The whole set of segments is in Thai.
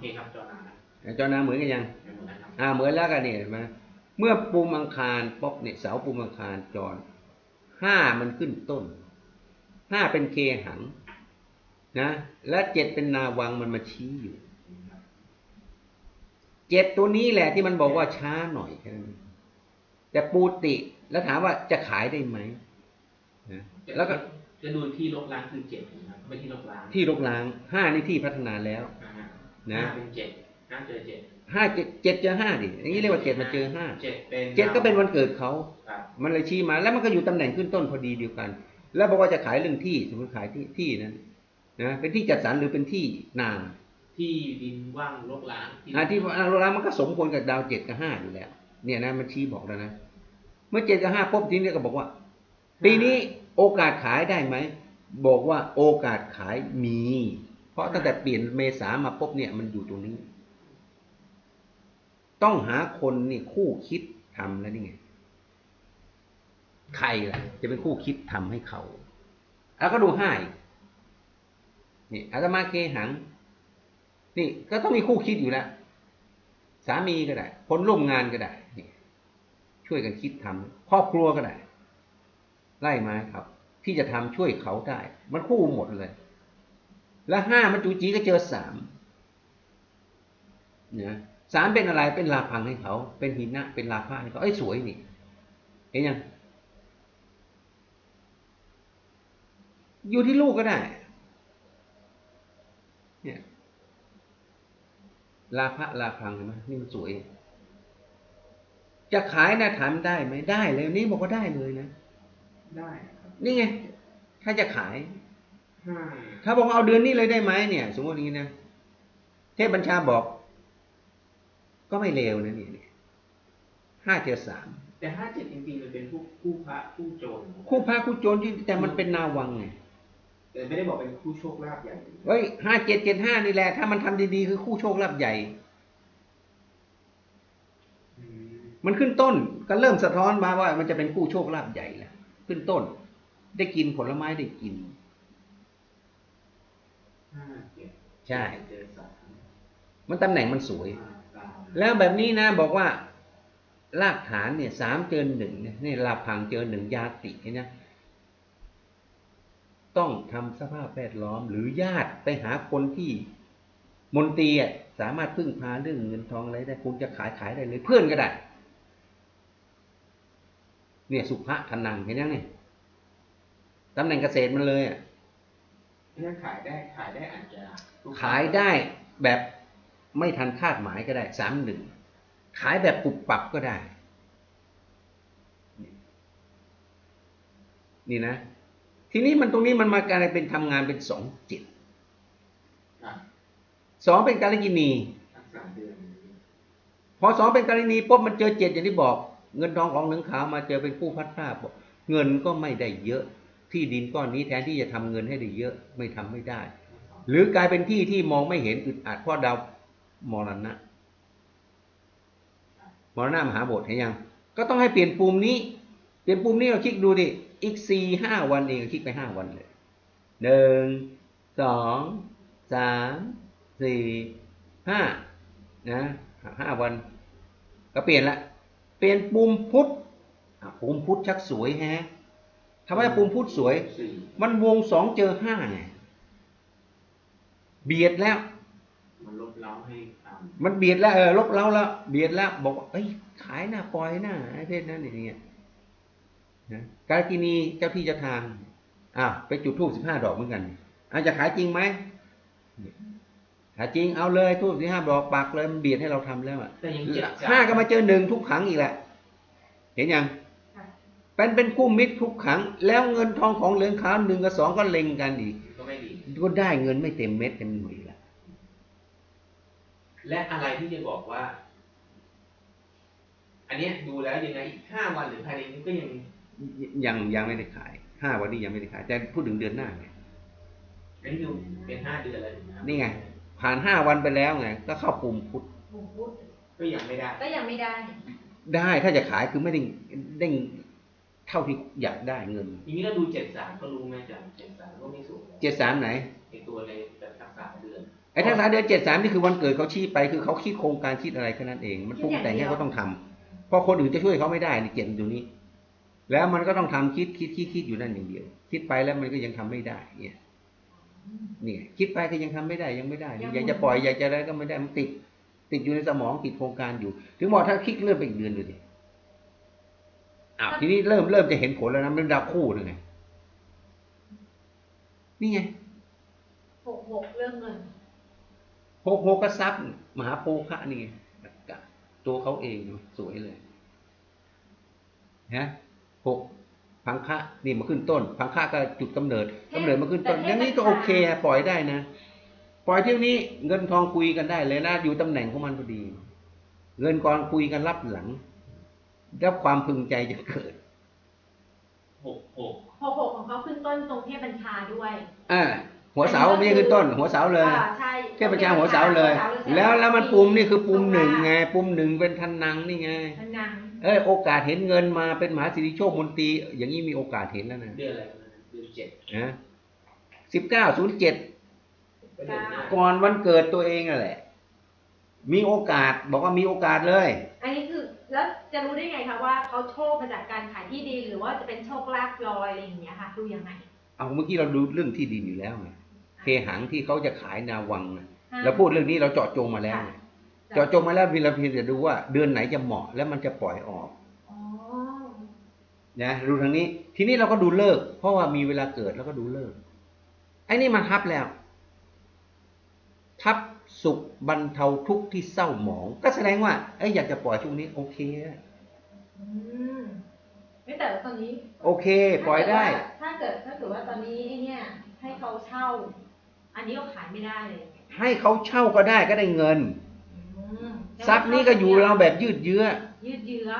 เคครับจอนานะจอนาเหมือนกันยังไม่หมดนะครับอ่าเหมือนแล้วกันเนี่ยเห็นไหมเมื่อปูมอังคารป๊อบเนี่ยเสาปูมอังคารจรห้ามันขึ้นต้นห้าเป็นเคหัง นะ และเจ็ดเป็นนาวังมันมาชี้อยู่เจ็ดตัวนี้แหละที่มันบอกว่าช้าหน่อยแค่นั้นเองแต่ปูติแล้วถามว่าจะขายได้ไหมนะแล้วก็จะดูที่ลบล้างคือเจ็ดนะครับไม่ที่ลบล้าง ที่รกล้างห้านี่ที่พัฒนาแล้ว นะฮะนะห้าเป็นเจ็ดห้าเจอเจ็ดห้าเจ็ดเจ็ดเจอห้าดิอย่างนี้เรียกว่าเจ็ดมาเจอห้าเจ็ดเป็นเจ็ดก็เป็นวันเกิดเขาครับมันเลยชี้มา แล้วมันก็อยู่ตำแหน่งขึ้นต้นพอดีเดียวกัน แล้วบอกว่าจะขายเรื่องที่สมมติขายที่ที่นั้นนะเป็นที่จัดสรรหรือเป็นที่นาที่ดินว่างลบล้างอ่าที่อ่าโรงแรมมันก็สมควรกับดาวเจ็ดกับห้าอยู่แล้ว เนี่ยนะมันชี้บอกแล้วนะเมื่อเจ็ดกับห้าปุ๊บทีนี้ก็บอกว่า ปีนี้โอกาสขายได้ไหมบอกว่าโอกาสขายมี เพราะตั้งแต่เปลี่ยนเมษามาปุ๊บเนี่ยมันอยู่ตรงนี้ ต้องหาคนนี่คู่คิดทำแล้วนี่ไงใครล่ะ จะเป็นคู่คิดทำให้เขา แล้วก็ดูห้าอีกนี่อาตมาเคหัง นี่ก็ต้องมีคู่คิดอยู่แล้ว สามีก็ได้ คนร่วมงานก็ได้นี่ช่วยกันคิดทำครอบครัวก็ได้ ไล่มาครับ ที่จะทำช่วยเขาได้ มันคู่หมดเลย แล้วห้ามันจูจีก็เจอสามเนี่ยสามเป็นอะไรเป็นลาพังให้เขา เป็นหินะเป็นลาภะให้เขาเอ้ยสวยนี่เห็นยังอยู่ที่ลูกก็ได้ เนี่ยลาภะลาพังเห็นไหมนี่มันสวย จะขายนะถามได้ไหมได้เลยนี่บอกว่าได้เลยนะ ได้นะครับนี่ไง ถ้าจะขายห้า ถ้าบอกว่าเอาเดือนนี้เลยได้ไหมเนี่ย สมมติอย่างนี้นะ เทพบัญชาบอก ก็ไม่เลวนะเนี่ยเนี่ยห้าเจอสามแต่ห้าเจ็ดจริงๆมันเป็นคู่คู่พระคู่โจรคู่พระคู่โจรที่แต่มันเป็นนาวังไงแต่ไม่ได้บอกเป็นคู่โชคลาภใหญ่เฮ้ยห้าเจ็ดเจ็ดห้านี่แหละ ถ้ามันทำดีๆคือคู่โชคลาภใหญ่อืมมันขึ้นต้นก็เริ่มสะท้อนมาว่ามันจะเป็นคู่โชคลาภใหญ่แล้วขึ้นต้น ได้กินผลไม้ได้กินห้าเจ็ด ใช่ มันตำแหน่งมันสวย แล้วแบบนี้นะบอกว่ารากฐานเนี่ยสามเจอหนึ่งเนี่ยนี่ลาพังเจอหนึ่งยาติเนี่ยต้องทำสภาพแวดล้อมหรือญาติไปหาคนที่มนตรีอะสามารถพึ่งพาเรื่องเงินทองอะไรได้คุณจะขายขายได้เลยเพื่อนก็ได้ เนี่ยสุภะธนังเห็นยังเนี่ยตำแหน่งเกษตรมันเลยอะ ถ้าขายได้ขายได้อาจจะลูกค้ขายได้แบบไม่ทันคาดหมายก็ได้สามหนึ่งขายแบบปุบปับก็ได้ นี่นะ ทีนี้มันตรงนี้มันมากลายเป็นทำงานเป็นสองจิตอะสองเป็นการกินีสักสามเดือนพอสองเป็นการกินีปุ๊บมันเจอเจ็ดอย่างที่บอก เงินทองของเหลืองขาวมาเจอเป็นผู้พัดผ้าดบอกเงินก็ไม่ได้เยอะ ที่ดินก้อนนี้แทนที่จะทำเงินให้ได้เยอะไม่ทำไม่ได้ หรือกลายเป็นที่ที่มองไม่เห็นอึดอัดเพราะดาวมรณะมรณะมหาบทเห็นยัง ก็ต้องให้เปลี่ยนปุ่มนี้ เปลี่ยนปุ่มนี้เราคลิกดูดิอีกสี่ห้าวันเองคลิกไปห้าวันเลยหนึ่งสองสามสี่ห้านะห้าวัน ก็เปลี่ยนละ เปลี่ยนปุ่มพุทธปุ่มพุทธชักสวยแฮะ ทำไมปุ่มพุทธสวยสี่มันวงสองเจอห้าไงเบียดแล้ว มันลบเล้าให้ทมันเบียดแล้วเออลบเล้าแล้ว เบียดแล้ว บอกว่าเอ้ยขายหน้าปล่อยหน้าไอ้เพศนั้นอย่างเงี้ยนะกาลกินีเจ้าที่เจ้าทางอ้าวไปจุดทูบสิบห้าดอกเหมือนกันอาจะขายจริงไหมถ้าจริงเอาเลยทูบสิบห้าดอกปักเลยมันเบียดให้เราทำแล้วอะำแต่ยังเจ็ดห้าก็มาเจอหนึ่งทุกขังอีกแหละ เห็นยังค่ะ เป็นเป็นคู่มิตรทุกขัง แล้วเงินทองของเหลืองขาวหนึ่งกับสองก็เล็งกันอีกก็ไม่ดีก็ได้เงินไม่เต็มเม็ดเต็มหน่วยละและอะไรที่จะบอกว่า อันเนี้ยดูแล้วยังไงอีกห้าวันหรือภายในนี้ก็ยังยังยังไม่ได้ขายห้าวันนี้ยังไม่ได้ขาย แต่พูดถึงเดือนหน้าไงอันนี้ดูเป็นห้าเดือนแล้วนะครับนี่ไง ผ่านห้าวันไปแล้วไงก็เข้าปุ่มพุทธบุกพุธก็ยังไม่ได้ ก็ยังไม่ได้ ได้ถ้าจะขายคือไม่ได้ได้ เท่าที่อยากได้เงินทีนี้เราดูเจ็ดสามก็รู้ไหมจ๊ะเจ็ดสามก็ไม่สูงเจ็ดสามไหนในตัวในแบบสักสามเดือนไอ้ทักษะเดือนเจ็ดสามนี่คือวันเกิดเขาชี้ไปคือเขาคิดโครงการคิดอะไรแค่นั้นเอง มันปรุงแต่งให้เขาต้องทำเพราะคนอื่นจะช่วยเขาไม่ได้นี่เจ็ดอยู่นี้ แล้วมันก็ต้องทำคิดคิดคิดคิดอยู่นั่นอย่างเดียว คิดไปแล้วมันก็ยังทำไม่ได้ เนี่ยนี่ไงคิดไปก็ยังทำไม่ได้ยังไม่ได้ อยากจะปล่อยอยากจะอะไรก็ไม่ได้มันติด ติดอยู่ในสมองติดโครงการอยู่ ถึงบอกถ้าคลิกเลื่อนไปอีกเดือนดูดิ อ้าวทีนี้เริ่มเริ่มจะเห็นผลแล้วนะมันเป็นดาวคู่เลยไงนี่ไงหกหกเรื่องเงินโฮโฮก็ซับมหาโพคะนี่ไงตัวเขาเองสวยเลยนะหกพังคะนี่มาขึ้นต้น พังคะก็จุดกำเนิดกำเนิดมาขึ้นต้นอย่างนี้ก็โอเคอะปล่อยได้นะ ปล่อยเที่ยวนี้เงินทองคุยกันได้เลยนะอยู่ตำแหน่งของมันพอดี เงินกองคุยกันรับหลัง รับความพึงใจจะเกิดหกหกหกหกของเขาขึ้นต้นตรงเทพบัญชาด้วยอ่าหัวเสาไม่ใช่ขึ้นต้น หัวเสาเลยอ่าใช่เทพเจ้าหัวเสาเลย แล้วแล้วมันปุ่มนี่คือปุ่มหนึ่งไง ปุ่มหนึ่งเป็นทันนังนี่ไงพนังเออโอกาสเห็นเงินมาเป็นมหาสิริโชคมนตรีอย่างนี้มีโอกาสเห็นแล้วนะเดือนอะไรนะเดือนเจ็ดนะสิบเก้าศูนย์เจ็ดก็เดือนหน้าก่อนวันเกิดตัวเองนั่นแหละ มีโอกาสบอกว่ามีโอกาสเลย อันนี้คือแล้วจะรู้ได้ไงคะว่าเขาโชคมาจากการขายที่ดินหรือว่าจะเป็นโชคลาภลอยอะไรอย่างเงี้ยค่ะดูยังไงเอาเมื่อกี้เราดูเรื่องที่ดินอยู่แล้วไงเคหังที่เขาจะขายนาวังน่ะอ่าเราพูดเรื่องนี้เราเจาะจงมาแล้วไงเจาะจงมาแล้วเพียงเราเพียงจะดูว่าเดือนไหนจะเหมาะแล้วมันจะปล่อยออกอ๋อนะดูทางนี้ ทีนี้เราก็ดูเลิกษ์เพราะว่ามีเวลาเกิดแล้วก็ดูเลิกษ์ไอ้นี่มันทับแล้ว ทับ สุขบรรเทาทุกข์ที่เศร้าหมอง ก็แสดงว่าเอ้ยอยากจะปล่อยช่วงนี้โอเคอะอืมไม่แต่ว่าตอนนี้ โอเค ปล่อยได้ ถ้าเกิดถ้าเกิดว่าตอนนี้เนี่ย ให้เขาเช่า อันนี้ก็ขายไม่ได้เลย ให้เขาเช่าก็ได้ก็ได้เงินอืมทรัพย์นี้ก็อยู่เราแบบยืดเยื้อ ยืดเยื้อ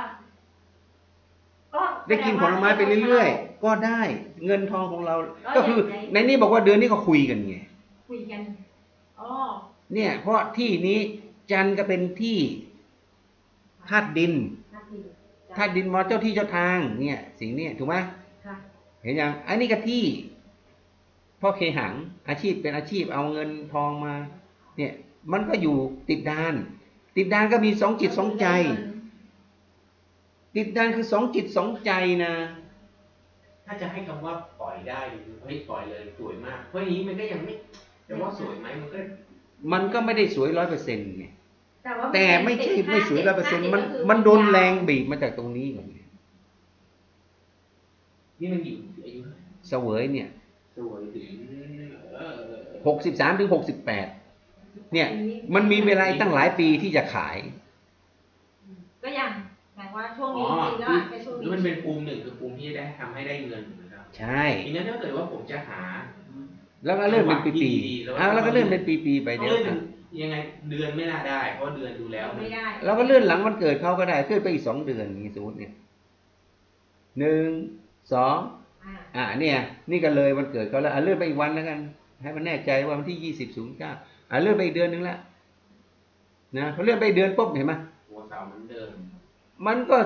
ก็ได้กินผลไม้ไปเรื่อยๆ ก็ได้เงินทองของเรา ก็ก็คือในนี้บอกว่าเดือนนี้ก็คุยกันไงๆคุยกัน อ๋อ เนี่ยเพราะที่นี้จันทร์ก็เป็นที่ธาตุดินน่าดีธาตุดินมอเจ้าที่เจ้าทาง เนี่ย สิ่งเนี้ยถูกไหมค่ะเห็นยังอันนี้ก็ที่พ่อเคหังอาชีพเป็นอาชีพเอาเงินทองมา เนี่ย มันก็อยู่ติดดาน ติดดานก็มีสองจิตสองใจ ติดดานคือสองจิตสองใจนะ ถ้าจะให้คำว่าปล่อยได้หรือเฮ้ยปล่อยเลยสวยมากเพราะอย่างนี้มันก็ยังไม่แต่ว่าสวยไหมมันก็ มันก็ไม่ได้สวยร้อยเปอร์เซ็นต์ไงแต่ว่าแต่ไม่ใช่ติดไม่สวยร้อยเปอร์เซ็นต์มันก็คือมันโดนแรงบีบมาจากตรงนี้ก่อนไงนี่มันอยู่อายุเท่าไหร่เสวยเนี่ยสวยถึงเออหกสิบสามถึงหกสิบแปดเนี่ย มันมีเวลาอีกตั้งหลายปีที่จะขาย ก็ยังแปลว่าช่วงอ๋อนี้จริงๆแล้วคืออะแค่ช่วงคือนี้มันเป็นภูมิหนึ่งคือภูมิที่จะได้ทำให้ได้เงินถูกไหมครับใช่ทีนี้ถ้าเกิดว่าผมจะหา แล้วก็เลื่อนเป็นปีดีๆๆแล้วอะแล้วก็เลื่อนเป็นปีๆไปเอาเดี๋ยวเลื่อนยังไงเดือนไม่น่าได้ เพราะเดือนดูแล้วไม่ได้เราก็เลื่อนหลังวันเกิดเขาก็ได้เลื่อนไปอีกสองเดือนอย่างนี้สมมติเนี่ยหนึ่งสองอ่าอ่าเนี่ย นี่ก็เลยวันเกิดเขาแล้วอะเลื่อนไปอีกวันแล้วกัน ให้มันแน่ใจว่าวันที่ยี่สิบศูนย์เก้าอะเลื่อนไปอีกเดือนนึงละนะเขาเลื่อนไปอีกเดือนปุ๊บเห็นไหมหัวเสาเหมือนเดิม มันก็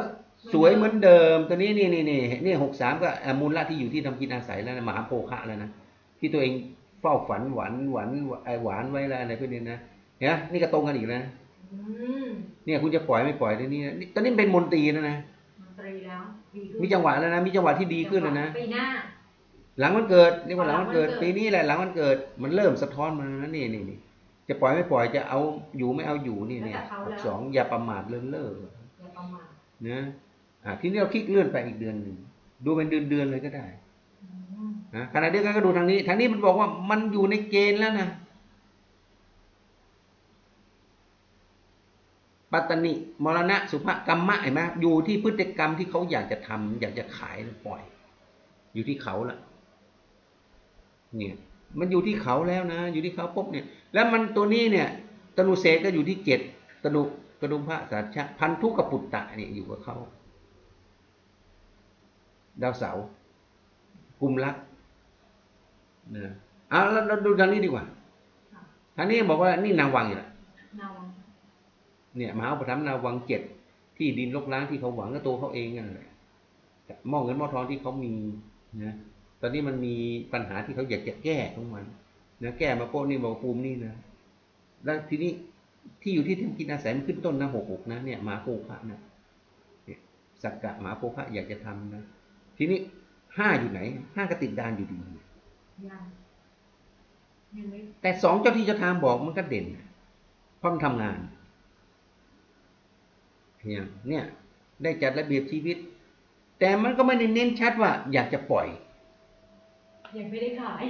สวยเหมือนเดิม ตัวนี้นี่นี่นี่นี่หกสามก็อะมูลละที่อยู่ที่ทำกินอาศัยแล้วนะมหาโภคะแล้วนะ ที่ตัวเองเฝ้าฝันหวานหวานไอหวานไว้แล้วอะไรพวกนี้นะเนี่ยนี่ก็ตรงกันอีกนะอืมเนี่ยคุณจะปล่อยไม่ปล่อยตัวนี้นะนี่ตอนนี้เป็นมนตรีแล้วนะดนตรีแล้วดีขึ้นมีจังหวะแล้วนะมีจังหวะที่ดีขึ้นแล้วนะปีหน้าหลังวันเกิดเรียกว่าหลังวันเกิดหลังวันเกิดปีนี้แหละหลังวันเกิด มันเริ่มสะท้อนมาแล้วนี่นี่นี่จะปล่อยไม่ปล่อยจะเอาอยู่ไม่เอาอยู่นี่เนี่ยหกสองอย่าประมาทเลินเล่ออย่าประมาทนะอ่าทีนี้เราคลิกเลื่อนไปอีกเดือนหนึ่งดูเป็นเดือนเดือนๆเลยก็ได้อืม นะขณะเดียวกันก็ดูทางนี้ ทางนี้มันบอกว่ามันอยู่ในเกณฑ์แล้วนะ ปัตตนิมรณะสุภกรรมะเห็นไหมอยู่ที่พฤติกรรมที่เขาอยากจะทำอยากจะขายหรือปล่อย อยู่ที่เขาละเนี่ยมันอยู่ที่เขาแล้วนะ อยู่ที่เขาปุ๊บเนี่ย แล้วมันตัวนี้เนี่ยตนุเศษก็อยู่ที่เจ็ดตนุกระดุมพระสัชชะพันธุกปุตตะเนี่ยอยู่กับเขาดาวเสาร์กุมรักษ นะเอาแล้วเราดูทางนี้ดีกว่าค่ะทางนี้บอกว่านี่นาวังอยู่ละเนาเนี่ยมหาอุปถัมภ์นาวังเจ็ดที่ดินลกล้างที่เขาหวังก็ตัวเขาเองนั่นแหละหม้อเงินหม้อทองที่เขามีนะตอนนี้มันมีปัญหาที่เขาอยากจะแก้ของมันนะแก้มาโป้นี่บอกภูมินี่นะแล้วทีนี้ที่อยู่ที่ทำกินอาศัยมันขึ้นต้นนะหกหกนะเนี่ยหมาโพคะนะเนี่ยสักกะหมาโพคะอยากจะทำนะทีนี้ห้าอยู่ไหนห้ากระติดดานอยู่ดียังยังไม่ แต่สองเจ้าที่เจ้าทางบอกมันก็เด่นเพราะมันทำงานเนี่ยเนี่ยได้จัดระเบียบชีวิต แต่มันก็ไม่ได้เน้นชัดว่า อยากจะปล่อย ยังไม่ได้ขาย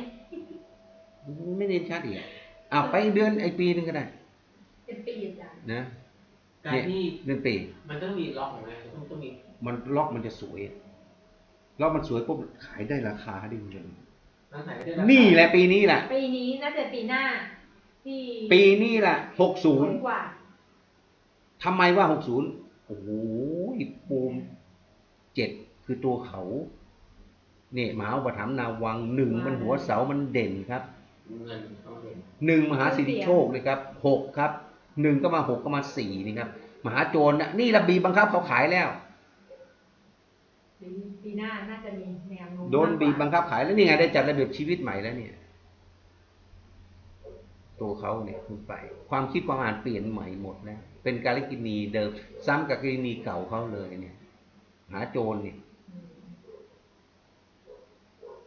มันไม่เน้นชัดอีกอะอะไปเดือนไอปีหนึงก็ได้ เป็นปีอาจารย์นะการที่เดือนปีมันต้องมีล็อกของมันต้องต้องมีมันล็อกมันจะสวยล็อกมันสวยปุ๊บขายได้ราคาดีเลยตั้งแต่ได้ราคา นี่แหละปีนี้แหละ ปีนี้น่าจะปีหน้าที่ปีนี้แหละหกศูนย์กว่าทำไมว่าหกศูนย์โอ้โหปูมเจ็ดคือตัวเขา เนี่ยมหาอุปถัมภ์นาวังหนึ่งมันหัวเสามันเด่นครับเงินต้องเห็นหนึ่งมหาสิทธิโชคเลยครับหกครับหนึ่งก็มาหกก็มาสี่นี่ครับมหาโจรนะนี่ระบีบบังคับเขาขายแล้ว ปีปีหน้าน่าจะมีแนวโน้มโดนบีบบัมากงคับขายแล้วนี่ไงได้จัดระเบียบชีวิตใหม่แล้วเนี่ย ตัวเขาเนี่ยคุณไป ความคิดความอ่านเปลี่ยนใหม่หมดแล้วเป็นการลิกินีเดิม ซ้ำกับกรณีเก่าเขาเลยเนี่ย หาโจรเนี่ยอืม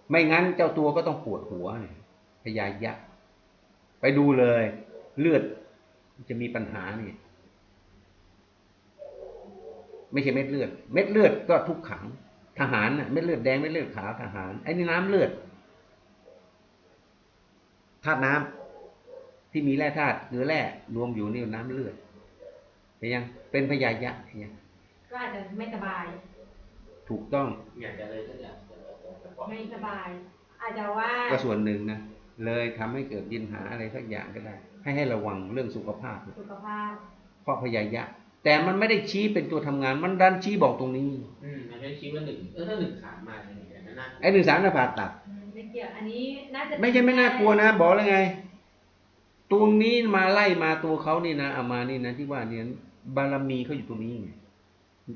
ไม่งั้นเจ้าตัวก็ต้องปวดหัวเนี่ยพยายะ ไปดูเลย เลือดจะมีปัญหาเนี่ย ไม่ใช่เม็ดเลือด เม็ดเลือดก็ทุกขัง ทหารน่ะเม็ดเลือดแดงเม็ดเลือดขาวทหารไอ้นี่น้ำเลือดธาตุน้ำที่มีแร่ธาตุเกลือแร่รวมอยู่นี่น้ำเลือดเห็นยังเป็นพยายะเห็นยังก็อาจจะไม่สบาย ถูกต้องอยากจะเลยก็อยากจะจะปล่อยไม่สบาย อาจจะว่าก็ส่วนหนึ่งนะเลยทำให้เกิดยินหาอะไรสักอย่างก็ได้ ให้ให้ระวังเรื่องสุขภาพ สุขภาพเพราะพยายะ แต่มันไม่ได้ชี้เป็นตัวทำงาน มันดันชี้บอกตรงนี้อืมมันไม่ชี้ว่าหนึ่งเออถ้าหนึ่งสามมาเนี่ยอย่างนั้นน่าไอ้หนึ่งสามน่ะผ่าตัดอืมไม่เกี่ยวอันนี้น่าจะไม่ใช่ไม่น่ากลัวนะ บอกแล้วไงตรงนี้มาไล่มาตัวเขานี่นะเอามานี่นะที่ว่าเนี่ยบารมีเขาอยู่ตรงนี้ไง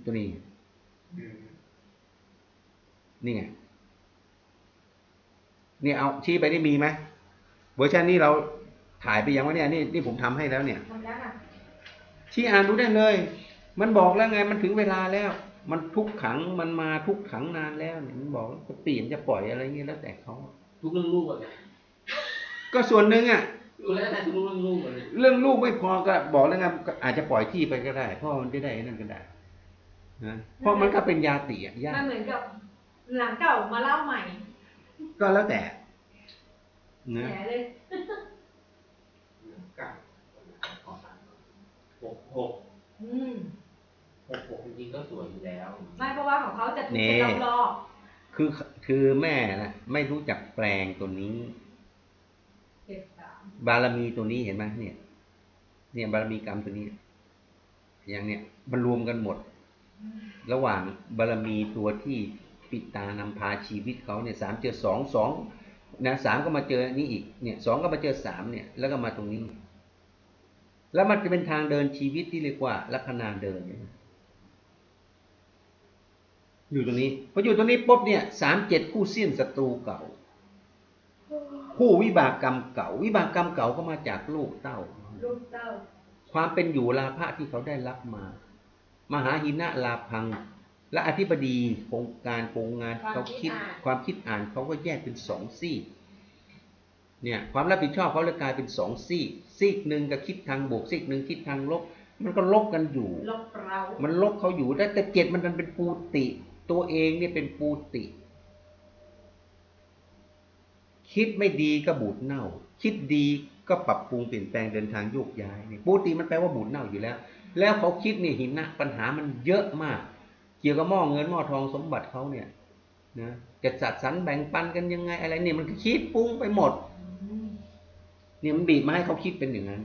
ตัวนี้อืมนี่ไงเนี่ยเอาชี้ไปนี่มีไหมเวอร์ชันนี้เราถ่ายไปยังวะเนี่ยนี่นี่ผมทำให้แล้วเนี่ยทำแล้วค่ะ ชี้อ่านดูได้เลย มันบอกแล้วไงมันถึงเวลาแล้ว มันทุกขังมันมาทุกขังนานแล้วเนี่ยมันบอกจะเปลี่ยนจะปล่อยอะไรเงี้ยแล้วแต่เขาทุกเรื่องลูกอะเนี่ยก็ส่วนหนึ่งอะดูแล้วแต่ทุกเรื่องลูกอะเนี่ยเรื่องลูกไม่พอก็บอกแล้วไงก็อาจจะปล่อยที่ไปก็ได้พ่อมันจะได้นั่นก็ได้นะเพราะมันก็เป็นยาติอะยามันเหมือนกับหลังเก่ามาเล่าใหม่ ก็แล้วแต่นะแหมเลยเก้าขอสาม หกหกอืมหกหกจริงๆก็สวยอยู่แล้วไม่เพราะว่าของเขาจะถูกเป็นรอบคือคือแม่นะไม่รู้จักแปลงตัวนี้ ๆเจ็ดสามบารมีตัวนี้เห็นไหมเนี่ย เนี่ยบารมีกรรมตัวนี้ อย่างเนี้ยมันรวมกันหมดระหว่างบารมีตัวที่ปิดตานำพาชีวิตเขาเนี่ยสามเจอสองสองนะสามก็มาเจอนี้อีกเนี่ยสองก็มาเจอสามเนี่ยแล้วก็มาตรงนี้ แล้วมันจะเป็นทางเดินชีวิตที่เรียกว่าลัคนาเดินเนี่ยอยู่ตรงนี้พออยู่ตรงนี้ปุ๊บเนี่ยสามเจ็ดคู่สิ้นศัตรูเก่า คู่วิบากกรรมเก่า วิบากกรรมเก่าก็มาจากลูกเต้า ลูกเต้า ความเป็นอยู่ลาภะที่เขาได้รับมา มหาหินะลาพัง และอธิบดีโครงการโครงงานเขาคิดความคิดอ่านเขาก็แยกเป็นสองซี่ เนี่ยความรับผิดชอบเขาเลยกลายเป็นสองซี่ซีกหนึ่งก็คิดทางบวกซีกหนึ่งคิดทางลบ มันก็ลบกันอยู่ ลบเรา มันลบเขาอยู่แต่แต่เจ็ดมันดันเป็นปูติ ตัวเองเนี่ยเป็นปูติ คิดไม่ดีก็บูดเน่า คิดดีก็ปรับปรุงเปลี่ยนแปลงเดินทางโยกย้ายเนี่ยปูติมันแปลว่าบูดเน่าอยู่แล้ว แล้วเขาคิดเนี่ยหินนะปัญหามันเยอะมาก เกี่ยวกับหม้อเงินหม้อทองสมบัติเขาเนี่ยนะจะจัดสรรแบ่งปันกันยังไงอะไรเนี่ยมันคิดปรุงไปหมดอืม เนี่ยมันบีบมาให้เขาคิดเป็นอย่างนั้น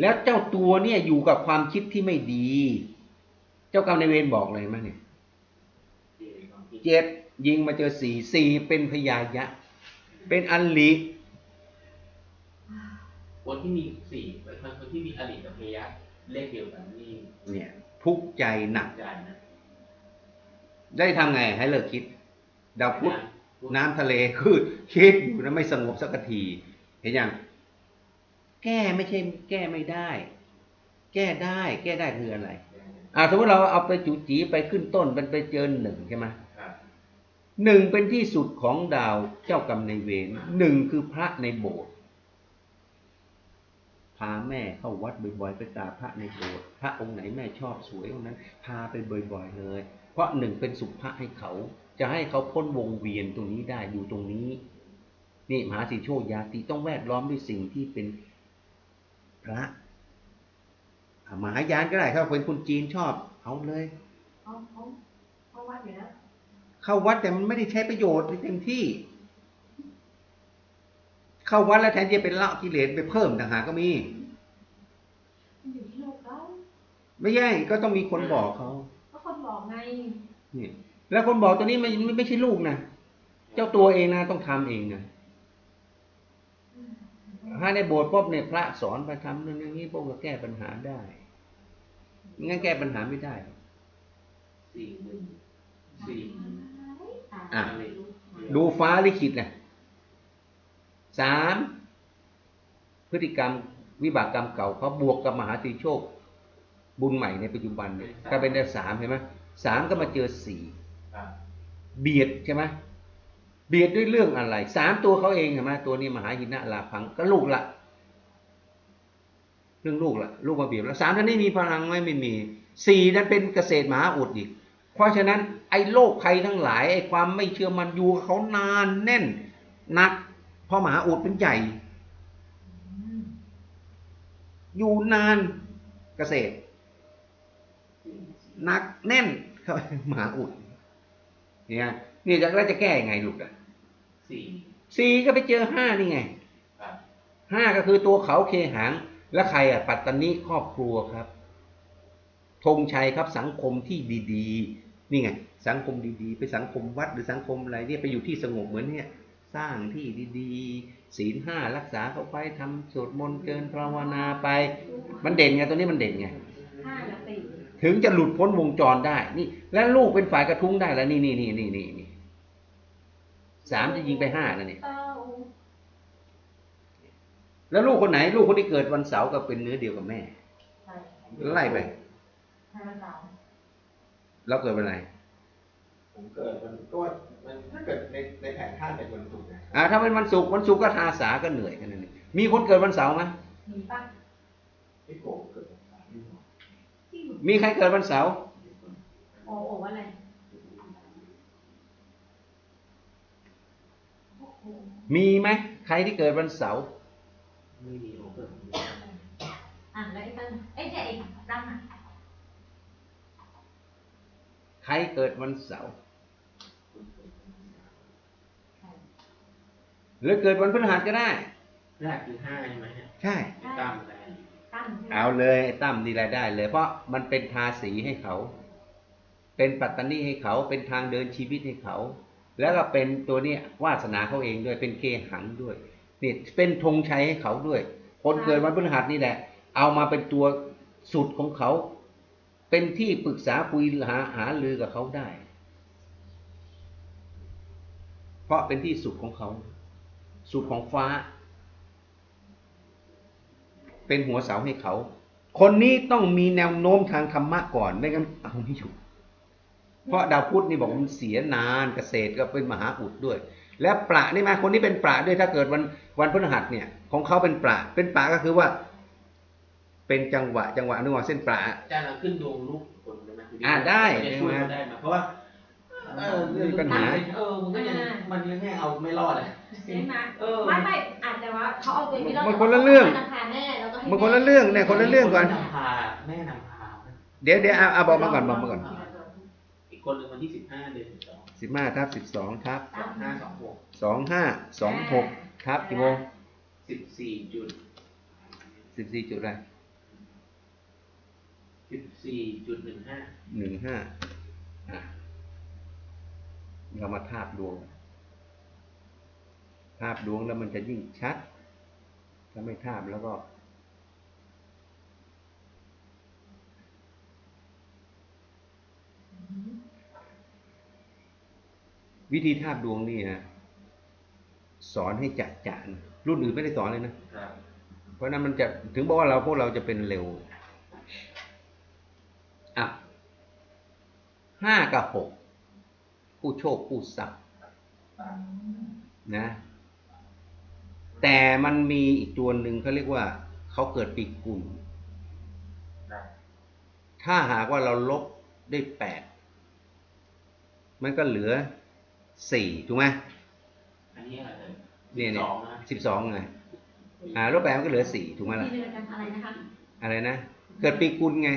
แล้วเจ้าตัวเนี่ยอยู่กับความคิดที่ไม่ดี เจ้ากรรมนายเวรบอกเลยไหมเนี่ยเจ็ดยิงมาเจอสี่สี่เป็นพยายะ เป็นอันลิคนที่มีสี่เป็นคนที่มีอดีตกับพยะเลขเดียวกันนี่เนี่ยทุกข์ใจหนักใจนะได้ทำไงให้เลิกคิดดาวพุธน้ำทะเลคือคิดอยู่นะไม่สงบสักทีเห็นยัง แก้ไม่ใช่แก้ไม่ได้ แก้ได้แก้ได้คืออะไรอ่าสมมติเราเอาไปจุจีไปขึ้นต้นมันไปเจอหนึ่งใช่ไหมหนึ่งเป็นที่สุดของดาวเจ้ากรรมในเวรหนึ่งคือพระในโบสถ์พาแม่เข้าวัดบ่อยๆไปกราบพระในโบสถ์พระองค์ไหนแม่ชอบสวยองค์นั้น พาไปบ่อยๆเลย เพราะหนึ่งเป็นสุภะให้เขา จะให้เขาพ้นวงเวียนตรงนี้ได้อยู่ตรงนี้ นี่มหาสิโชคยาติต้องแวดล้อมด้วยสิ่งที่เป็น พระอะมหายานก็ได้ครับเป็นคนจีนชอบเอาเลยเขาเขาเขาวัดอยู่แล้วเข้าวัดแต่มันไม่ได้ใช้ประโยชน์เต็มที่ เข้าวัดแล้วแทนที่จะเป็นละกิเลสไปเพิ่มต่างหากก็มีมันอยู่ที่โลกเขาไม่ใช่ก็ต้องมีคนบอกเขาก็คนบอกไงนี่แล้วคนบอกตัวนี้ไม่ไม่ไม่ใช่ลูกนะเจ้าตัวเองนะต้องทำเองนะ ถ้าในโบสถ์ปุ๊บเนี่ยพระสอนไปทำนั่นอย่างนี้พวกก็แก้ปัญหาได้งั้นแก้ปัญหาไม่ได้สี่หนึ่งสี่อะดูฟ้าลิขิตนะสามพฤติกรรมวิบากกรรมเก่าเขาบวกกับมหาติโชค บุญใหม่ในปัจจุบันเนี่ยก็เป็นได้สามเห็นไหมสามก็มาเจอสี่ครับเบียดใช่ไหม เบียดด้วยเรื่องอะไรสามตัวเขาเองเห็นไหมตัวนี้มหาหินะลาพังก็ลูกละเรื่องลูกละลูกมาเบียดแล้วสามท่านนี้มีพลังไหมไม่มีสี่นั้นเป็นเกษตรมหาอุดอีก เพราะฉะนั้นไอ้โลกภัยทั้งหลายไอ้ความไม่เชื่อมันอยู่เขานานแน่นหนักเพราะมหาอุดเป็นใหญ่ อยู่นานเกษตรหนักแน่นเข้ามหาอุดเนี่ย นี่จะแล้วจะแก้ยังไงลูกอะสี่สี่ก็ไปเจอห้านี่ไงครับห้าก็คือตัวเขาเคหางและใครอะ ปัตตานีครอบครัวครับธงชัยครับสังคมที่ดีๆ นี่ไง สังคมดีๆ ไปสังคมวัดหรือสังคมอะไรเนี่ยไปอยู่ที่สงบเหมือนเนี่ย สร้างที่ดีๆ ศีลห้ารักษาเข้าไปทำสวดมนต์เกินภาวนาไป มันเด่นไงตัวนี้มันเด่นไงห้ากับสี่ถึงจะหลุดพ้นวงจรได้นี่ แล้วลูกเป็นฝ่ายกระทุ้งได้แล้วนี่นี่นี่นี่นี่นี่ สามจะยิงไปห้าแล้วนี่เต้าแล้วลูกคนไหน ลูกคนที่เกิดวันเสาร์ก็เป็นเนื้อเดียวกับแม่ใช่ไล่ไปห้าสามเราเกิดวันไหนผมเกิดมันก็มันถ้าเกิดในในแผนธาตุเป็นวันศุกร์นะอ่าถ้าเป็นวันศุกร์วันศุกร์ก็ทาสาก็เหนื่อยกันนั่นเองมีคนเกิดวันเสาร์ไหมมีปะพี่โกเกิดวันเสาร์นี่หรอที่อยู่มีใครเกิดวันเสาร์โอ้โหอะไรโอ้โห มีไหมใครที่เกิดวันเสาร์ไม่มีโอเกิดวันอะแล้วไอ้ตั้งไอ้เนี่ยไอ้ตั้งอะใครเกิดวันเสาร์หรือเกิดวันพฤหัสก็ได้แรกคือห้าใช่ไหมเนี่ยใช่พี่ตั้มอะไรตั้งใช่ไหมเอาเลยไอ้ตั้มนี่รายได้เลย เพราะมันเป็นทาสีให้เขา เป็นปัตตานีให้เขาเป็นทางเดินชีวิตให้เขา แล้วก็เป็นตัวนี้วาสนาเขาเองด้วยเป็นเคหังด้วยนี่เป็นธงชัยให้เขาด้วย คนเกิดวันพฤหัสนี่แหละ เอามาเป็นตัวสุดของเขา เป็นที่ปรึกษาคุยหาหาลือกับเขาได้ เพราะเป็นที่สุดของเขา สุดของฟ้า เป็นหัวเสาให้เขา คนนี้ต้องมีแนวโน้มทางธรรมะก่อนไม่งั้นเอาไม่อยู่ เพราะดาวพุธนี่บอกว่ามันเสียนานเกษตรก็เป็นมหาอุดด้วย แล้วประนี่มาคนนี้เป็นประด้วยถ้าเกิดวันวันพฤหัสเนี่ย ของเขาเป็นประเป็นประก็คือว่า เป็นจังหวะจังหวะนึกว่าเส้นประอาจารย์เราขึ้นดวงลูกคนได้ไหมอ่าได้จะช่วยเขาได้ไหมเพราะว่าเออมีปัญหาเออมันก็ยังมันยังไม่เอาไม่รอดเลยใช่ไหมเออไม่ไม่อาจจะว่าเขาเอาตัวไม่รอดมันคนละเรื่องนำพาแม่แล้วก็ให้มันคนละเรื่องเนี่ยคนละเรื่องก่อนนำพาแม่นำพาเดี๋ยวเดี๋ยวเอาเอาบอกมาก่อนบอกมาก่อนอีก คนหนึ่งวันที่สิบห้าเดือนสิบสองสิบห้าทับสิบสองทับสองห้าสองหกสองห้าสองหกทับกี่โมงสิบสี่จุดสิบสี่จุดอะไรสิบสี่จุดหนึ่งห้าหนึ่งห้าอะเรามาทาบดวงทาบดวงแล้วมันจะยิ่งชัด ถ้าไม่ทาบแล้วก็ วิธีทาบดวงนี่นะสอนให้จัดจานรุ่นอื่นไม่ได้สอนเลยนะเพราะฉะนั้นมันจะถึงบอกว่าเราพวกเราจะเป็นเร็วอะห้ากับหกผู้โชคผู้ทรัพย์นะ แต่มันมีอีกตัวหนึ่งเขาเรียกว่าเขาเกิดปีกุลถ้าหากว่าเราลบได้แปดมันก็เหลือ สี่ถูกไหมอันนี้อะไรเลยเนี่ยสเนี่ยองนะสิบสองไงอ่าลบแปดมันก็เหลือสี่ถูกไหมล่ะที่เรียนกันอะไรนะคะอะไรนะเกิดปีกุลไง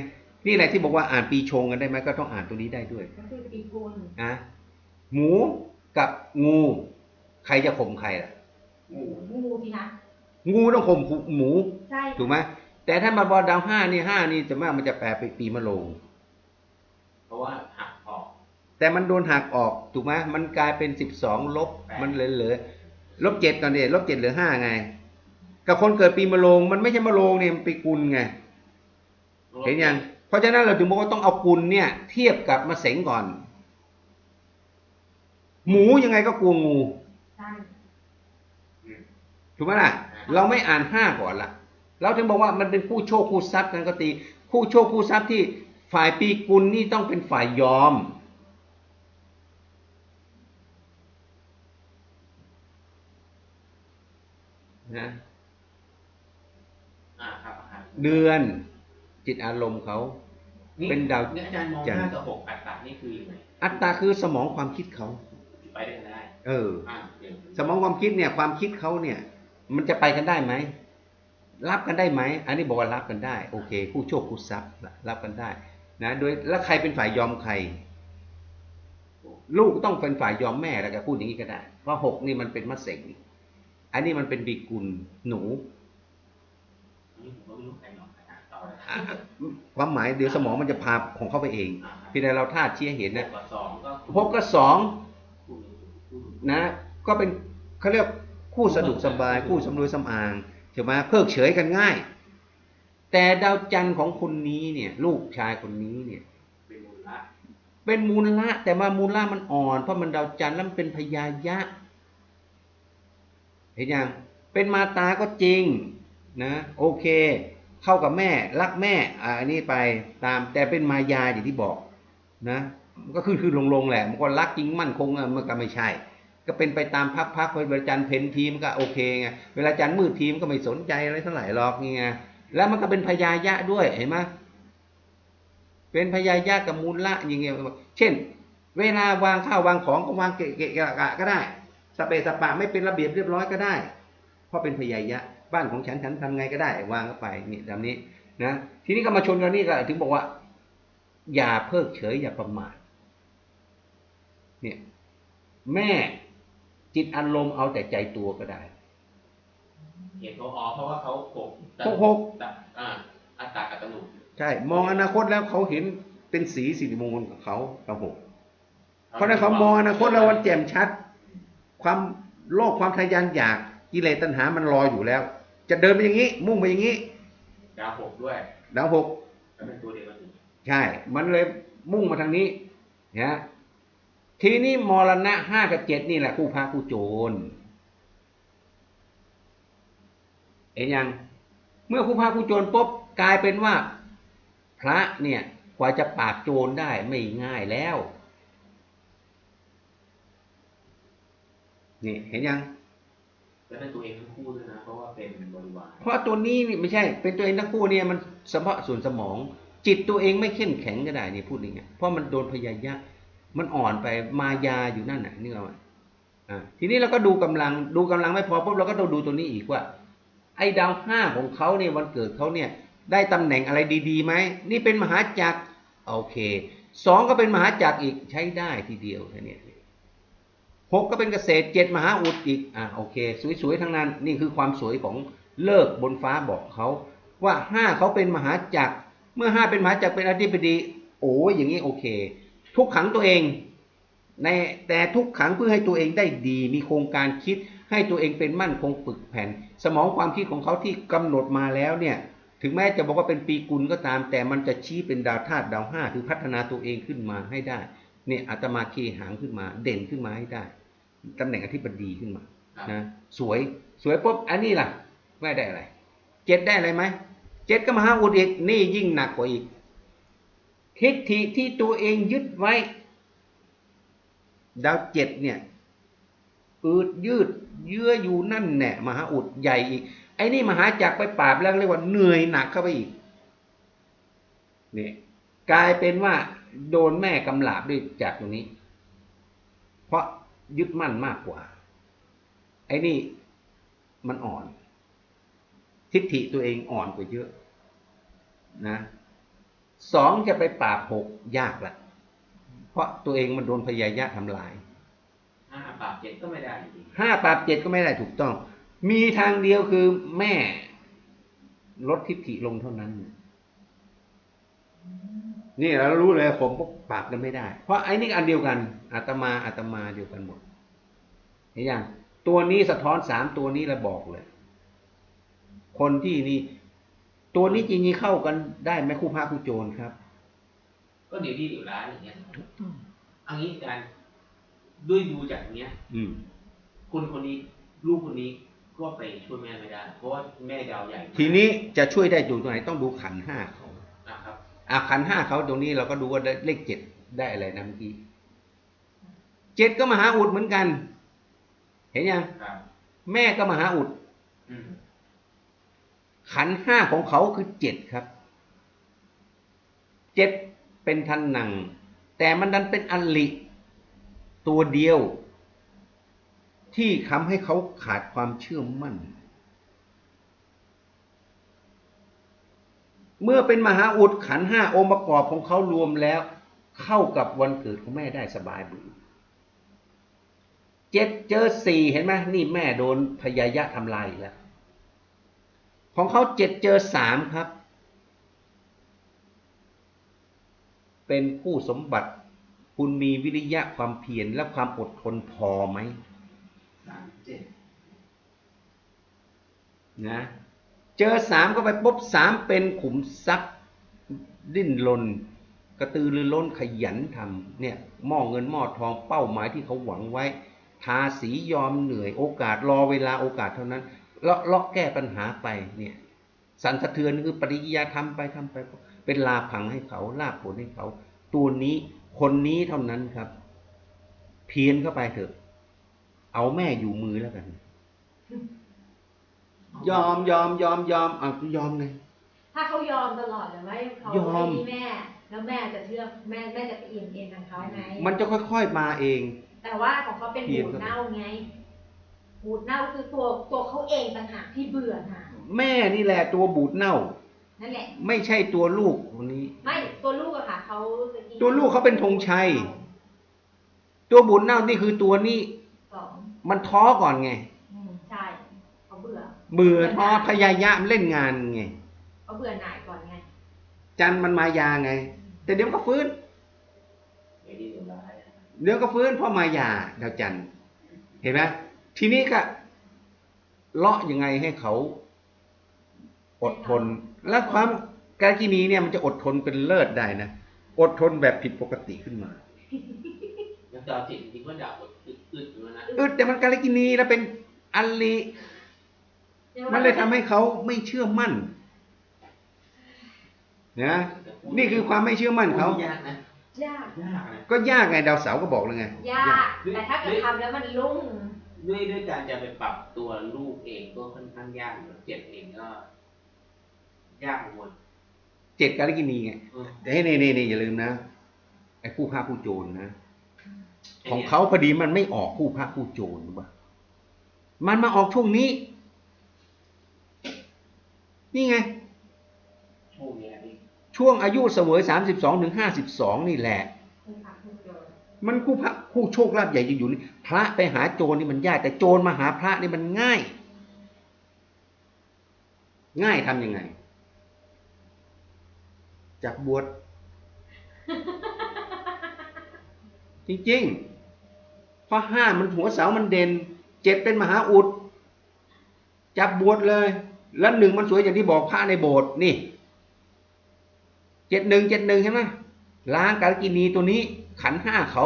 นี่แหละที่บอกว่าอ่านปีชงกันได้ไหมก็ต้องอ่านตัวนี้ได้ด้วยก็คือปีกุลอะหมูกับงู ใครจะข่มใครล่ะหมู่งูสิคะงูต้องข่มหมูใช่ถูกไหมแต่ถ้ามาบอลดาวห้านี่ห้านี่จะมากมันจะแปลไปปีมะโรงเพราะว่าหักออก แต่มันโดนหักออกถูกไหมมันกลายเป็นสิบสองลบแปดมันเหลือเหลือลบเจ็ดตอนนี้ลบเจ็ดเหลือห้าไง กับคนเกิดปีมะโรงมันไม่ใช่มะโรงเนี่ยมันปีกุลไงเห็นยังเพราะฉะนั้นเราถึงบอกว่าต้องเอากุลเนี่ย เทียบกับมาเสงก่อน หมูยังไงก็กลัวงูใช่อืมถูกไหมล่ะ เราไม่อ่านห้าก่อนละเราถึงบอกว่ามันเป็นคู่โชคคู่ทรัพย์กันก็ตี คู่โชคคู่ทรัพย์ที่ฝ่ายปีกุลนี่ต้องเป็นฝ่ายยอม นะอ่าครับอาจารย์เดือน จิตอารมณ์เขา เป็นดาวนี่อาจารย์มองจันทร์ ห้ากับหกอัตตานี่คือยังไงอัตตาคือสมองความคิดเขา ไปด้วยกันได้เออ อ่าเดี๋ยวสมองความคิดเนี่ย ความคิดเขาเนี่ย มันจะไปกันได้ไหม รับกันได้ไหม อันนี้บอกว่ารับกันได้ โอเคคู่โชคคู่ทรัพย์รับกันได้ นะ โดยแล้วใครเป็นฝ่ายยอมใคร ลูกต้องเป็นฝ่ายยอมแม่แล้วก็พูดอย่างนี้ก็ได้เพราะหกนี่มันเป็นมะเสง อันนี้มันเป็นบีกุลหนูอันนี้ผมก็ไม่รู้ใครหรอกอาจารย์ต่อเลยอะความหมายเดี๋ยวสมองมันจะพาของเขาไปเองอ่าครับเพียงแต่เราท่าชี้ให้เห็นหนะกกับสองก็หกกับสองคู่คู่นะ ก็เป็นเขาเรียกคู่สะดวกสบาย คู่สำรวยสำอางใช่ไหมเพิกเฉยกันง่าย แต่ดาวจันทร์ของคนนี้เนี่ย ลูกชายคนนี้เนี่ย เป็นมูลละเป็นมูลละแต่ว่ามูลละมันอ่อน เพราะมันดาวจันทร์แล้วมันเป็นพยายะ เห็นยังเป็นมาตาก็จริงนะโอเค เข้ากับแม่รักแม่อ่าอันนี้ไปตามแต่เป็นมายาอย่างที่บอกนะมันก็คือคือลงลงๆแหละมันก็รักจริงมั่นคงอะมันก็ไม่ใช่ ก็เป็นไปตามพักพักๆเวลาจันเพนทีมก็โอเคไงเวลาจันมืดทีมก็ไม่สนใจอะไรเท่าไหร่หรอกนี่ไงแล้วมันก็เป็นพยายะด้วยเห็นไหมเป็นพยายะกับมูลละอย่างเงี้ยเช่น เวลาวางข้าววางของก็วางเกะเกะกะกะก็ได้ สเปะสปะไม่เป็นระเบียบเรียบร้อยก็ได้ เพราะเป็นพยายะ บ้านของฉันฉันทำไงก็ได้ วางเข้าไปนี่แบบนี้นะทีนี้ก็มาชนกันนี่ก็ถึงบอกว่า อย่าเพิกเฉยอย่าประมาทเนี่ยแม่จิตอารมณ์เอาแต่ใจตัวก็ได้เหตุเขาอ๋อเพราะว่าเขาหกหกหกตัดอ่าอัตตากับตนุใช่ มองอนาคตแล้วเขาเห็นเป็นสีสิริมงคลของเขากับหกเพราะฉะนั้นเขามองอนาคตแล้ววันแจ่มชัด ความโลภความทะยานอยากกิเลสตัณหามันรออยู่แล้ว จะเดินไปอย่างนี้ มุ่งไปอย่างนี้ ดาวหกด้วย ดาวหกแล้วเป็นตัวเดียวกันอีกใช่ มันเลยมุ่งมาทางนี้นะทีนี้มรณะห้ากับเจ็ดนี่แหละคู่พระคู่โจรเห็นยัง เมื่อคู่พระคู่โจรปุ๊บกลายเป็นว่า พระเนี่ยกว่าจะปราบโจรได้ไม่ง่ายแล้ว นี่เห็นยังแล้วเป็นตัวเองทั้งคู่ด้วยนะเพราะว่าเป็นบริวารเพราะตัวนี้นี่ไม่ใช่ เป็นตัวเองทั้งคู่เนี่ยมันเฉพาะส่วนสมอง จิตตัวเองไม่เข้มแข็งก็ได้นี่พูดอย่างเงี้ยเพราะมันโดนพยายะมันอ่อนไปมายาอยู่นั่นน่ะนี่เราอ่าทีนี้เราก็ดูกำลังดูกำลังไม่พอปุ๊บเราก็ต้องดูตัวนี้อีกว่า ไอ้ดาวห้าของเขาเนี่ยวันเกิดเขาเนี่ย ได้ตำแหน่งอะไรดีๆไหมนี่เป็นมหาจักรโอเคสองก็เป็นมหาจักรอีกใช้ได้ทีเดียวแค่เนี้ย หกก็เป็นเกษตรเจ็ดมหาอุดอีกอ่าโอเค สวยๆทั้งนั้นนี่คือความสวยของเลิกบนฟ้าบอกเขาว่าห้าเขาเป็นมหาจักร เมื่อห้าเป็นมหาจักรเป็นอธิบดี โอ้ยอย่างนี้โอเค ทุกขังตัวเองในแต่ทุกขังเพื่อให้ตัวเองได้ดี มีโครงการคิดให้ตัวเองเป็นมั่นคงปึกแผ่น สมองความคิดของเขาที่กำหนดมาแล้วเนี่ยถึงแม้จะบอกว่าเป็นปีกุลก็ตาม แต่มันจะชี้เป็นดาวธาตุดาวห้าคือพัฒนาตัวเองขึ้นมาให้ได้เนี่ยอาตมาเคหางขึ้นมาเด่นขึ้นมาให้ได้ ตำแหน่งอธิบดีขึ้นมาครับนะสวยสวยปุ๊บอันนี้ล่ะ ไม่ได้อะไร เจ็ดได้อะไรไหมเจ็ดก็มหาอุดอีกนี่ยิ่งหนักกว่าอีก ทิฏฐิที่ตัวเองยึดไว้ ดาวเจ็ดเนี่ยอืดยืด เยื่ออยู่นั่นแน่มหาอุดใหญ่อีก ไอ้นี่มหาจักรไปปราบแล้วเรียกว่าเหนื่อยหนักเข้าไปอีกเนี่ยกลายเป็นว่าโดนแม่กำลาบด้วยจากตรงนี้ เพราะ ยึดมั่นมากกว่า ไอ้นี่มันอ่อน ทิฏฐิตัวเองอ่อนกว่าเยอะนะสองจะไปปราบหกยากละเพราะตัวเองมันโดนพยายะทำลายห้าปราบเจ็ดก็ไม่ได้อยู่ดีห้าปราบเจ็ดก็ไม่ได้ถูกต้อง มีทางเดียวคือแม่ลดทิฏฐิลงเท่านั้น นี่เรารู้เลยผมก็ปราบกันไม่ได้ เพราะไอ้นี่อันเดียวกันอาตมาอาตมาเดียวกันหมดเห็นยังตัวนี้สะท้อนสามตัวนี้เราบอกเลย คนที่นี่ ตัวนี้จริงๆเข้ากันได้ไหมคู่พระคู่โจรครับ ก็เดี๋ยวดีเดี๋ยวร้ายอย่างเงี้ยเอันนี้การด้วยดูจากเนี้ย อืมคนคนนี้ลูกคนนี้ก็ไปช่วยแม่ไม่ได้ เพราะว่าแม่ดาวใหญ่ ทีนี้จะช่วยได้อยู่ตรงไหนต้องดูขันธ์ห้าเขานะครับ อะขันธ์ห้าเขาตรงนี้เราก็ดูว่าได้เลขเจ็ดได้อะไรนะเมื่อกี้เจ็ดก็มหาอุดเหมือนกัน เห็นยังครับแม่ก็มหาอุดอืมขันธ์ห้าของเขาคือเจ็ดครับเจ็ดเป็นทันหนัง แต่มันดันเป็นอลิ ตัวเดียว ที่ทำให้เขาขาดความเชื่อมั่น เมื่อเป็นมหาอุดขันห้าองค์ประกอบของเขารวมแล้ว เข้ากับวันเกิดของแม่ได้สบายบือเจ็ดเจอสี่เห็นไหมนี่แม่โดนพยายะทำลายแล้ว ของเขาเจ็ดเจอสามครับ เป็นคู่สมบัติ คุณมีวิริยะความเพียรและความอดทนพอไหมสามเจ็ดนะ เจอสามก็ไปปุ๊บสามเป็นขุมทรัพย์ดิ้นรนกระตือรือร้นขยันทำเนี่ยหม้อเงินหม้อทองเป้าหมายที่เขาหวังไว้ ทาสียอมเหนื่อยโอกาสรอเวลาโอกาสเท่านั้นเลาะเลาะแก้ปัญหาไปเนี่ยสันสะเทือนคือปริยาทำไปทำไป เป็นลาพังให้เขาลาผลให้เขา ตัวนี้คนนี้เท่านั้นครับ เพียนเข้าไปเถอะ เอาแม่อยู่มือแล้วกัน ยอมยอมยอมยอมอะยอมไง ถ้าเขายอมตลอดหรือไม่เขายอมไอ้นี่แม่ แล้วแม่จะเชื่อแม่แม่จะไปเอียงเอ็นทางเขาไงมันจะค่อยๆมาเอง แต่ว่าของเขาเป็นเพียงหูดเน่าไงหูดเน่าคือตัวตัวเขาเองต่างหากที่เบื่อหน่ายแม่นี่แหละตัวบูดเน่า นั่นแหละ ไม่ใช่ตัวลูกคนนี้ ไม่ตัวลูกอะค่ะเขาจะนตัวลูกเขาเป็นธงชัย ตัวบูดเน่านี่คือตัวนี้สองมันท้อก่อนไงอืมใช่เขา เบื่อเบื่อท้อพยายามเล่นงานไงเขาเบื่อหน่ายก่อนไงจันทร์มันมายาไง แต่เดี๋ยวก็ฟื้นเดี๋ยวดีเดี๋ยวร้ายเดี๋ยวก็ฟื้นเพราะมายาดาวจันทร์เห็นไหมทีนี้ก็เลาะยังไงให้เขาอดทน และความกากินีเนี่ยมันจะอดทนเป็นเลิศได้นะอดทนแบบผิดปกติขึ้นมายังดาวจิตจริงๆก็ดาวอึดอึดอยู่นะอึดแต่มันกาลกินีแล้วเป็นอัลลี มันเลยทำให้เขาไม่เชื่อมั่นนะนี่คือความไม่เชื่อมั่นเขา ยากนะยาก ยากนะก็ยากไงดาวเสาร์ก็บอกแล้วไง ยาก แต่ถ้าเกิดทำแล้วมันรุ่ง ด้วยด้วยการจะไปปรับตัวลูกเองก็ค่อนข้างยากเจ็ดเองก็ ยากหมดเจ็ดกาลกินีไงเออแต่ให้นี่นี่นี่อย่าลืมนะไอ้คู่พระคู่โจรนะ ของเขาพอดีมันไม่ออกคู่พระคู่โจรรู้ปะมันมาออกช่วงนี้ นี่ไงโชคดีนะนี่ช่วงอายุเสวยสามสิบสองถึงห้าสิบสองนี่แหละคุณค่ะคุณโยนมันคู่พระคู่โชคลาภใหญ่จะอยู่นี่พระไปหาโจรนี่มันยากแต่โจรมาหาพระนี่มันง่าย ง่ายทำยังไง จากบวชจริงๆเพราะห้ามันหัวเสามันเด่น เจ็ดเป็นมหาอุด จับบวชเลย แล้วหนึ่งมันสวยอย่างที่บอกผ้าในโบสถ์นี่เจ็ดหนึ่งเจ็ดหนึ่งใช่ไหมล้างกาลกินีตัวนี้ ขันห้าเขา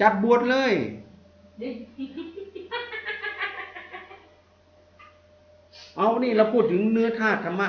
จับบวชเลย เอานี่เราพูดถึงเนื้อธาตุธรรมะ